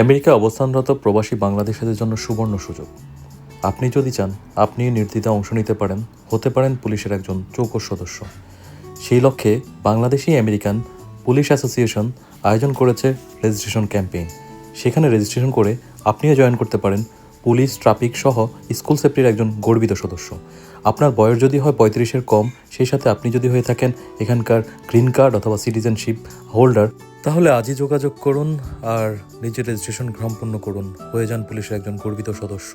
America অবস্থানরত প্রবাসী বাংলাদেশিদের জন্য সুবর্ণ সুযোগ। আপনি যদি চান আপনি নির্দ্বিধা অংশ নিতে পারেন, হতে পারেন পুলিশের একজন চৌকস সদস্য। সেই লক্ষ্যে বাংলাদেশি আমেরিকান পুলিশ অ্যাসোসিয়েশন আয়োজন করেছে রেজিস্ট্রেশন ক্যাম্পেইন। সেখানে রেজিস্ট্রেশন করে আপনিও জয়েন করতে পারেন পুলিশ, ট্রাফিক সহ স্কুল সেফটির একজন গর্বিত সদস্য। আপনার বয়স যদি হয় পঁয়ত্রিশের কম, সেই সাথে আপনি যদি হয়ে থাকেন এখানকার গ্রিন কার্ড অথবা সিটিজেনশিপ হোল্ডার, তাহলে আজই যোগাযোগ করুন আর নিজের রেজিস্ট্রেশন সম্পন্ন করুন। হয়ে যান পুলিশের একজন গর্বিত সদস্য।